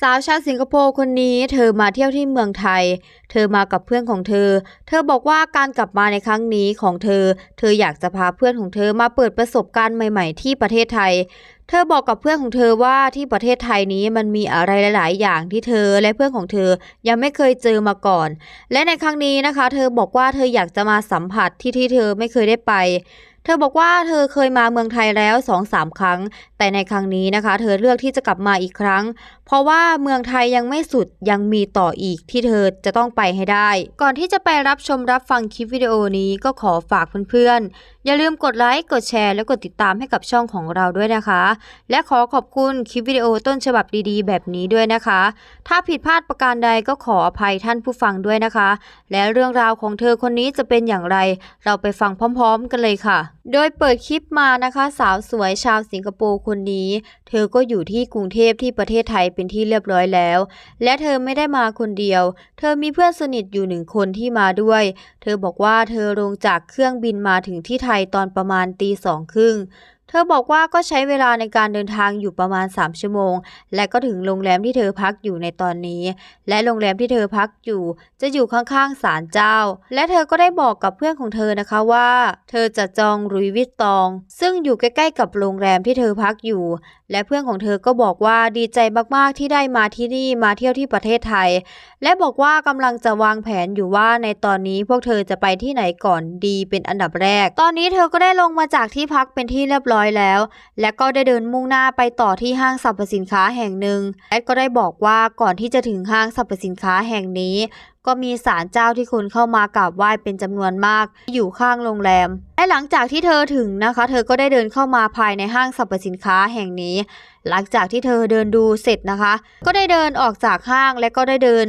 สาวชาวสิงคโปร์คนนี้เธอมาเที่ยวที่เมืองไทย เธอมากับเพื่อนของเธอ เธอบอกว่าการกลับมาในครั้งนี้ของเธอ เธออยากจะพาเพื่อนของเธอมาเปิดประสบการณ์ใหม่ๆ ที่ประเทศไทย เธอบอกกับเพื่อนของเธอว่าที่ประเทศไทยนี้มันมีอะไรหลาย ๆ อย่างที่เธอและเพื่อนของเธอยังไม่เคยเจอมาก่อน และในครั้งนี้นะคะ เธอบอกว่าเธออยากจะมาสัมผัสที่ที่เธอไม่เคยได้ไป เธอบอกว่าเธอเคยมาเมืองไทยแล้ว2อสามครั้ง แต่ในครั้งนี้นะคะ เธอเลือกที่จะกลับมาอีกครั้ง เพราะว่าเมืองไทยยังไม่สุดยังมีต่ออีกที่เธอจะต้องไปให้ได้ ก่อนที่จะไปรับชมรับฟังคลิปวิดีโอนี้ก็ขอฝากเพื่อนๆ อย่าลืมกดไลค์ กดแชร์ และกดติดตามให้กับช่องของเราด้วยนะคะ และขอขอบคุณคลิปวิดีโอต้นฉบับดีๆ แบบนี้ด้วยนะคะ ถ้าผิดพลาดประการใดก็ขออภัยท่านผู้ฟังด้วยนะคะ และเรื่องราวของเธอคนนี้จะเป็นอย่างไร เราไปฟังพร้อม ๆ กันเลยค่ะ โดยเปิดคลิปมานะคะ สาวสวยชาวสิงคโปร์คนนี้ เธอก็อยู่ที่กรุงเทพที่ประเทศไทยเป็นที่เรียบร้อยแล้ว และเธอไม่ได้มาคนเดียว เธอมีเพื่อนสนิทอยู่หนึ่งคนที่มาด้วย เธอบอกว่าเธอลงจากเครื่องบินมาถึงที่ไทยตอนประมาณตีสองครึ่ง เธอบอกว่าก็ใช้เวลาในการเดินทางอยู่ประมาณ 3 ชั่วโมง และก็ถึงโรงแรมที่เธอพักอยู่ในตอนนี้ และโรงแรมที่เธอพักอยู่ จะอยู่ข้างๆศาลเจ้า และเธอก็ได้บอกกับเพื่อนของเธอนะคะว่า เธอจะจองรุยวิตตอง ซึ่งอยู่ใกล้ๆกับโรงแรมที่เธอพักอยู่ และเพื่อนของเธอก็บอกว่าดีใจมากๆที่ได้มาที่นี่มาเที่ยวที่ประเทศไทย และบอกว่ากำลังจะวางแผนอยู่ว่าในตอนนี้พวกเธอจะไปที่ไหนก่อนดีเป็นอันดับแรก ตอนนี้เธอก็ได้ลงมาจากที่พักเป็นที่เรียบร้อยแล้ว และก็ได้เดินมุ่งหน้าไปต่อที่ห้างสรรพสินค้าแห่งหนึ่งและก็ได้บอกว่าก่อนที่จะถึงห้างสรรพสินค้าแห่งนี้ ก็มีศาลเจ้าที่คนเข้ามากราบไหว้เป็นจำนวนมาก อยู่ข้างโรงแรม และหลังจากที่เธอถึงนะคะ เธอก็ได้เดินเข้ามาภายในห้างสรรพสินค้าแห่งนี้ หลังจากที่เธอเดินดูเสร็จนะคะ ก็ได้เดินออกจากห้างและก็ได้เดิน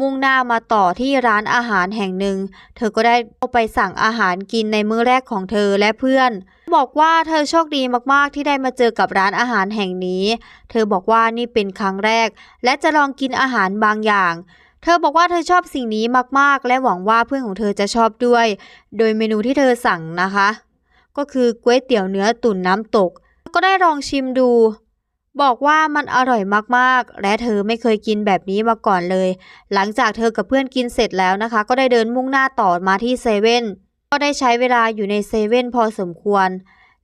มุ่งหน้ามาต่อที่ร้านอาหารแห่งหนึ่ง เธอก็ได้เข้าไปสั่งอาหารกินในมื้อแรกของเธอและเพื่อน บอกว่าเธอโชคดีมากๆ ที่ได้มาเจอกับร้านอาหารแห่งนี้ เธอบอกว่านี่เป็นครั้งแรก และจะลองกินอาหารบางอย่าง เธอบอกว่าเธอชอบสิ่งนี้มากๆ และหวังว่าเพื่อนของเธอจะชอบด้วย โดยเมนูที่เธอสั่งนะคะ ก็คือก๋วยเตี๋ยวเนื้อตุ๋นน้ำตก ก็ได้ลองชิมดู บอกว่ามันอร่อยมากๆ และเธอไม่เคยกินแบบนี้มาก่อนเลย หลังจากเธอกับเพื่อนกินเสร็จแล้วนะคะ ก็ได้เดินมุ่งหน้าต่อมาที่เซเว่น ก็ได้ใช้เวลาอยู่ในเซเว่นพอสมควร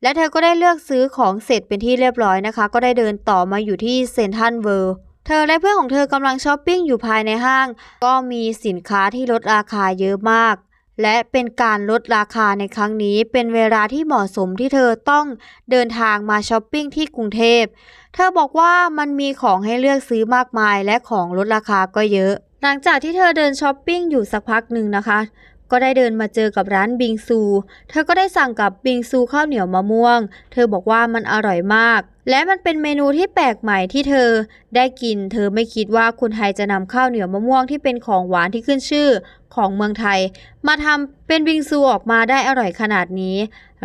และเธอก็ได้เลือกซื้อของเสร็จเป็นที่เรียบร้อยนะคะ ก็ได้เดินต่อมาอยู่ที่เซนทรัลเวิลด์เธอและเพื่อนของเธอกำลังช้อปปิ้งอยู่ภายในห้าง ก็มีสินค้าที่ลดราคาเยอะมาก และเป็นการลดราคาในครั้งนี้ เป็นเวลาที่เหมาะสมที่เธอต้องเดินทางมาช้อปปิ้งที่กรุงเทพ เธอบอกว่ามันมีของให้เลือกซื้อมากมายและของลดราคาก็เยอะ หลังจากที่เธอเดินช้อปปิ้งอยู่สักพักหนึ่งนะคะ ก็ได้เดินมาเจอกับร้านบิงซู เธอก็ได้สั่งกับบิงซูข้าวเหนียวมะม่วง เธอบอกว่ามันอร่อยมาก และมันเป็นเมนูที่แปลกใหม่ที่เธอ ได้กิน เธอไม่คิดว่าคนไทยจะนำข้าวเหนียวมะม่วงที่เป็นของหวานที่ขึ้นชื่อของเมืองไทย มาทำเป็นบิงซูออกมาได้อร่อยขนาดนี้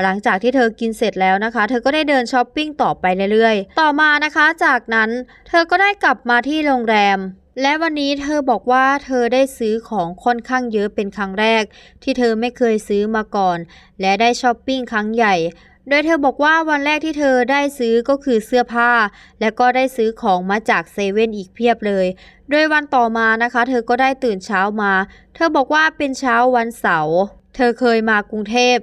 หลังจากที่เธอกินเสร็จแล้วนะคะ เธอก็ได้เดินช้อปปิ้งต่อไปเรื่อยๆ ต่อมานะคะ จากนั้นเธอก็ได้กลับมาที่โรงแรม และวันนี้เธอบอกว่าเธอได้ซื้อของค่อนข้างเยอะเป็นครั้งแรก ที่เธอไม่เคยซื้อมาก่อน และได้ช้อปปิ้งครั้งใหญ่ โดยเธอบอกว่าวันแรกที่เธอได้ซื้อก็คือเสื้อผ้า และก็ได้ซื้อของมาจากเซเว่นอีกเพียบเลย โดยวันต่อมานะคะ เธอก็ได้ตื่นเช้ามา เธอบอกว่าเป็นเช้าวันเสาร์เธอเคยมากรุงเทพ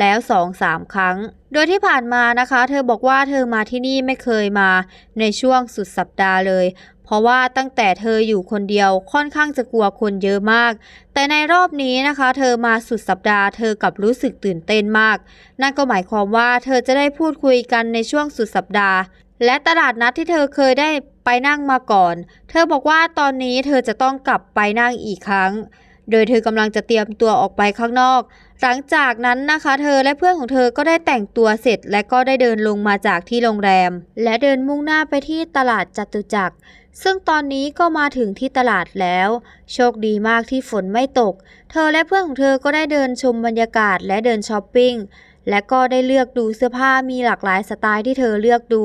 แล้วสองสามครั้ง โดยที่ผ่านมานะคะ เธอบอกว่าเธอมาที่นี่ไม่เคยมาในช่วงสุดสัปดาห์เลย เพราะว่าตั้งแต่เธออยู่คนเดียวค่อนข้างจะกลัวคนเยอะมาก แต่ในรอบนี้นะคะ เธอมาสุดสัปดาห์เธอกลับรู้สึกตื่นเต้นมาก นั่นก็หมายความว่าเธอจะได้พูดคุยกันในช่วงสุดสัปดาห์ และตลาดนัดที่เธอเคยได้ไปนั่งมาก่อน เธอบอกว่าตอนนี้เธอจะต้องกลับไปนั่งอีกครั้ง โดยเธอกำลังจะเตรียมตัวออกไปข้างนอก หลังจากนั้นนะคะ เธอและเพื่อนของเธอก็ได้แต่งตัวเสร็จ และก็ได้เดินลงมาจากที่โรงแรม และเดินมุ่งหน้าไปที่ตลาดจตุจักร ซึ่งตอนนี้ก็มาถึงที่ตลาดแล้ว โชคดีมากที่ฝนไม่ตก เธอและเพื่อนของเธอก็ได้เดินชมบรรยากาศและเดินช้อปปิ้ง และก็ได้เลือกดูเสื้อผ้ามีหลากหลายสไตล์ที่เธอเลือกดู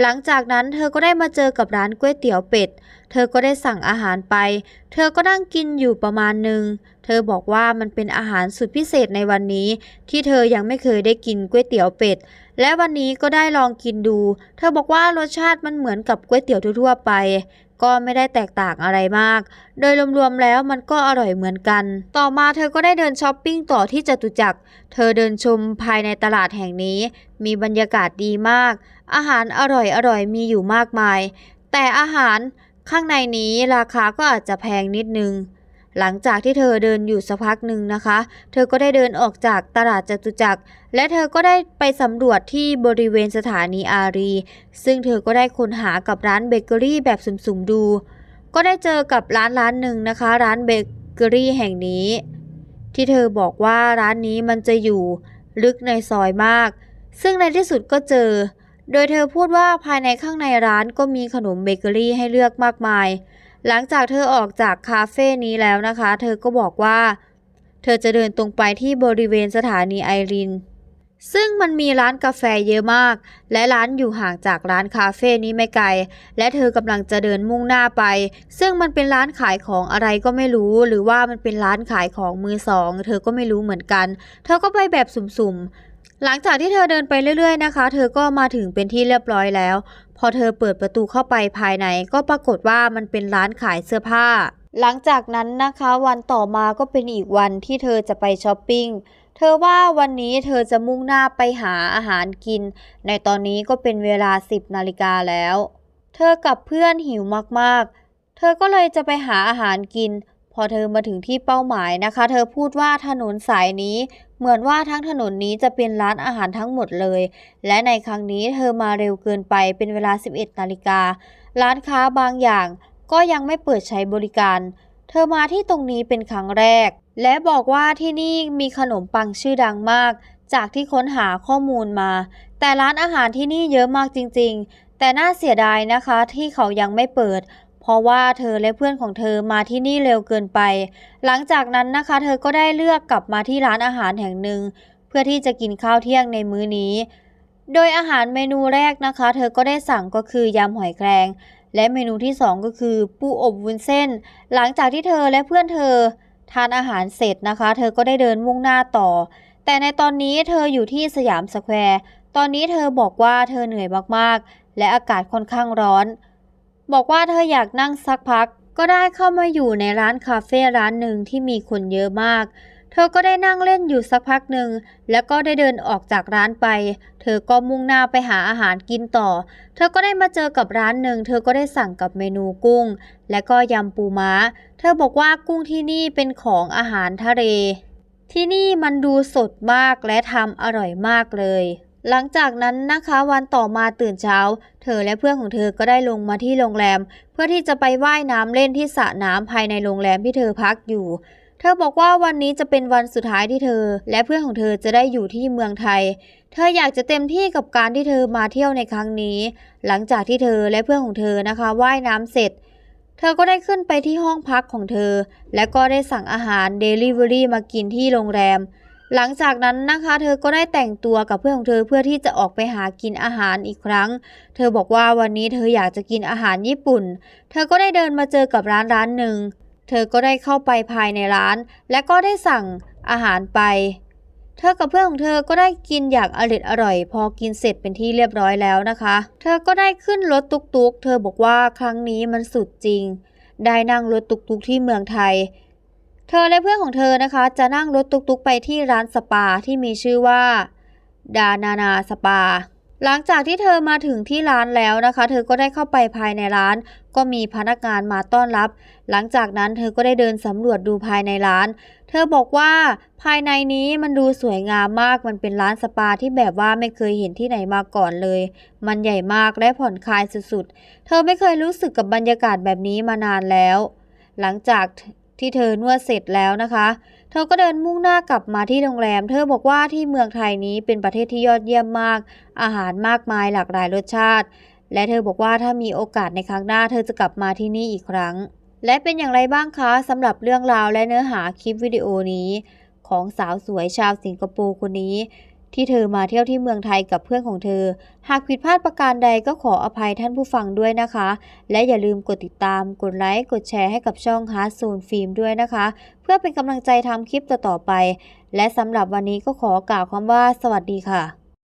หลังจากนั้นเธอก็ได้มาเจอกับร้านก๋วยเตี๋ยวเป็ด เธอก็ได้สั่งอาหารไป เธอก็นั่งกินอยู่ประมาณหนึ่ง เธอบอกว่ามันเป็นอาหารสุดพิเศษในวันนี้ ที่เธอยังไม่เคยได้กินก๋วยเตี๋ยวเป็ด และวันนี้ก็ได้ลองกินดู เธอบอกว่ารสชาติมันเหมือนกับก๋วยเตี๋ยวทั่วๆไป ก็ไม่ได้แตกต่างอะไรมาก โดยรวมๆแล้วมันก็อร่อยเหมือนกัน ต่อมาเธอก็ได้เดินช้อปปิ้งต่อที่จตุจักร เธอเดินชมภายในตลาดแห่งนี้ มีบรรยากาศดีมาก อาหารอร่อยๆมีอยู่มากมาย แต่อาหารข้างในนี้ราคาก็อาจจะแพงนิดนึง หลังจากที่เธอเดินอยู่สักพักหนึ่งนะคะ เธอก็ได้เดินออกจากตลาดจตุจักร และเธอก็ได้ไปสำรวจที่บริเวณสถานีอารี ซึ่งเธอก็ได้ค้นหากับร้านเบเกอรี่แบบสุ่มๆดู ก็ได้เจอกับร้านร้านหนึ่งนะคะ ร้านเบเกอรี่แห่งนี้ ที่เธอบอกว่าร้านนี้มันจะอยู่ลึกในซอยมาก ซึ่งในที่สุดก็เจอ โดยเธอพูดว่าภายในข้างในร้านก็มีขนมเบเกอรี่ให้เลือกมากมาย หลังจากเธอออกจากคาเฟ่นี้แล้วนะคะ เธอก็บอกว่า เธอจะเดินตรงไปที่บริเวณสถานีไอริน ซึ่งมันมีร้านกาแฟเยอะมาก และร้านอยู่ห่างจากร้านคาเฟ่นี้ไม่ไกล และเธอกำลังจะเดินมุ่งหน้าไป ซึ่งมันเป็นร้านขายของอะไรก็ไม่รู้ หรือว่ามันเป็นร้านขายของมือสอง เธอก็ไม่รู้เหมือนกัน เธอก็ไปแบบสุ่มๆ หลังจากที่เธอเดินไปเรื่อยๆนะคะ เธอก็มาถึงเป็นที่เรียบร้อยแล้ว พอเธอเปิดประตูเข้าไปภายใน ก็ปรากฏว่ามันเป็นร้านขายเสื้อผ้า หลังจากนั้นนะคะวันต่อมาก็เป็นอีกวันที่เธอจะไปช้อปปิ้งเธอว่าวันนี้เธอจะมุ่งหน้าไปหาอาหารกิน ในตอนนี้ก็เป็นเวลา 10นาฬิกาแล้ว เธอกับเพื่อนหิวมากๆ เธอก็เลยจะไปหาอาหารกิน พอเธอมาถึงที่เป้าหมายนะคะ เธอพูดว่าถนนสายนี้เหมือนว่าทั้งถนนนี้จะเป็นร้านอาหารทั้งหมดเลย และในครั้งนี้เธอมาเร็วเกินไปเป็นเวลา 11 นาฬิกา ร้านค้าบางอย่างก็ยังไม่เปิดใช้บริการ เธอมาที่ตรงนี้เป็นครั้งแรก และบอกว่าที่นี่มีขนมปังชื่อดังมาก จากที่ค้นหาข้อมูลมา แต่ร้านอาหารที่นี่เยอะมากจริง ๆ แต่น่าเสียดายนะคะที่เขายังไม่เปิด เพราะว่าเธอและเพื่อนของเธอมาที่นี่เร็วเกินไป หลังจากนั้นนะคะ เธอก็ได้เลือกกลับมาที่ร้านอาหารแห่งหนึ่ง เพื่อที่จะกินข้าวเที่ยงในมื้อนี้ โดยอาหารเมนูแรกนะคะ เธอก็ได้สั่งก็คือยำหอยแครงและเมนูที่ 2 ก็คือปูอบวุ้นเส้น หลังจากที่เธอและเพื่อนเธอทานอาหารเสร็จนะคะ เธอก็ได้เดินมุ่งหน้าต่อ แต่ในตอนนี้เธออยู่ที่สยามสแควร์ ตอนนี้เธอบอกว่าเธอเหนื่อยมากๆ และอากาศค่อนข้างร้อน บอกว่าเธออยากนั่งสักพัก ก็ได้เข้ามาอยู่ในร้านคาเฟ่ร้านหนึ่งที่มีคนเยอะมาก เธอก็ได้นั่งเล่นอยู่สักพักหนึ่ง แล้วก็ได้เดินออกจากร้านไป เธอก็มุ่งหน้าไปหาอาหารกินต่อ เธอก็ได้มาเจอกับร้านหนึ่ง เธอก็ได้สั่งกับเมนูกุ้ง และก็ยำปูม้า เธอบอกว่ากุ้งที่นี่เป็นของอาหารทะเล ที่นี่มันดูสดมากและทำอร่อยมากเลย หลังจากนั้นนะคะวันต่อมาตื่นเช้า เธอและเพื่อนของเธอก็ได้ลงมาที่โรงแรม เพื่อที่จะไปว่ายน้ำเล่นที่สระน้ำภายในโรงแรมที่เธอพักอยู่ เธอบอกว่าวันนี้จะเป็นวันสุดท้ายที่เธอ และเพื่อนของเธอจะได้อยู่ที่เมืองไทย เธออยากจะเต็มที่กับการที่เธอมาเที่ยวในครั้งนี้ หลังจากที่เธอและเพื่อนของเธอนะคะว่ายน้ำเสร็จเธอก็ได้ขึ้นไปที่ห้องพักของเธอ และก็ได้สั่งอาหารเดลิเวอรี่มากินที่โรงแรม หลังจากนั้นนะคะ เธอก็ได้แต่งตัวกับเพื่อนของเธอเพื่อที่จะออกไปหากินอาหารอีกครั้ง เธอบอกว่าวันนี้เธออยากจะกินอาหารญี่ปุ่น เธอก็ได้เดินมาเจอกับร้านร้านหนึ่ง เธอก็ได้เข้าไปภายในร้าน และก็ได้สั่งอาหารไป เธอกับเพื่อนของเธอก็ได้กินอย่างอร่อยอร่อย พอกินเสร็จเป็นที่เรียบร้อยแล้วนะคะ เธอก็ได้ขึ้นรถตุกๆ เธอบอกว่าครั้งนี้มันสุดจริง ได้นั่งรถตุกๆที่เมืองไทย ธอและเพื่อนของเธอนะคะ จะนั่งรถตุกๆไปที่ร้านสปาที่มีชื่อว่า ดานานาสปา หลังจากที่เธอมาถึงที่ร้านแล้วนะคะ เธอก็ได้เข้าไปภายในร้าน ก็มีพนักงานมาต้อนรับ หลังจากนั้นเธอก็ได้เดินสำรวจดูภายในร้าน เธอบอกว่าภายในนี้มันดูสวยงามมากมันเป็นร้านสปาที่แบบว่าไม่เคยเห็นที่ไหนมาก่อนเลย มันใหญ่มากและผ่อนคลายสุดๆ เธอไม่เคยรู้สึกกับบรรยากาศแบบนี้มานานแล้ว หลังจาก ที่เธอนวดเสร็จแล้วนะคะ เธอก็เดินมุ่งหน้ากลับมาที่โรงแรม เธอบอกว่าที่เมืองไทยนี้เป็นประเทศที่ยอดเยี่ยมมาก อาหารมากมายหลากหลายรสชาติ และเธอบอกว่าถ้ามีโอกาสในครั้งหน้า เธอจะกลับมาที่นี่อีกครั้ง และเป็นอย่างไรบ้างคะสำหรับเรื่องราวและเนื้อหาคลิปวิดีโอนี้ ของสาวสวยชาวสิงคโปร์คนนี้ ที่เธอมาเที่ยวที่เมืองไทยกับเพื่อนของเธอ หากผิดพลาดประการใดก็ขออภัยท่านผู้ฟังด้วยนะคะ และอย่าลืมกดติดตาม กดไลค์ กดแชร์ให้กับช่องฮาร์ดโซนฟิล์มด้วยนะคะ เพื่อเป็นกำลังใจทำคลิปต่อๆไป และสำหรับวันนี้ก็ขอกล่าวคำว่า สวัสดีค่ะ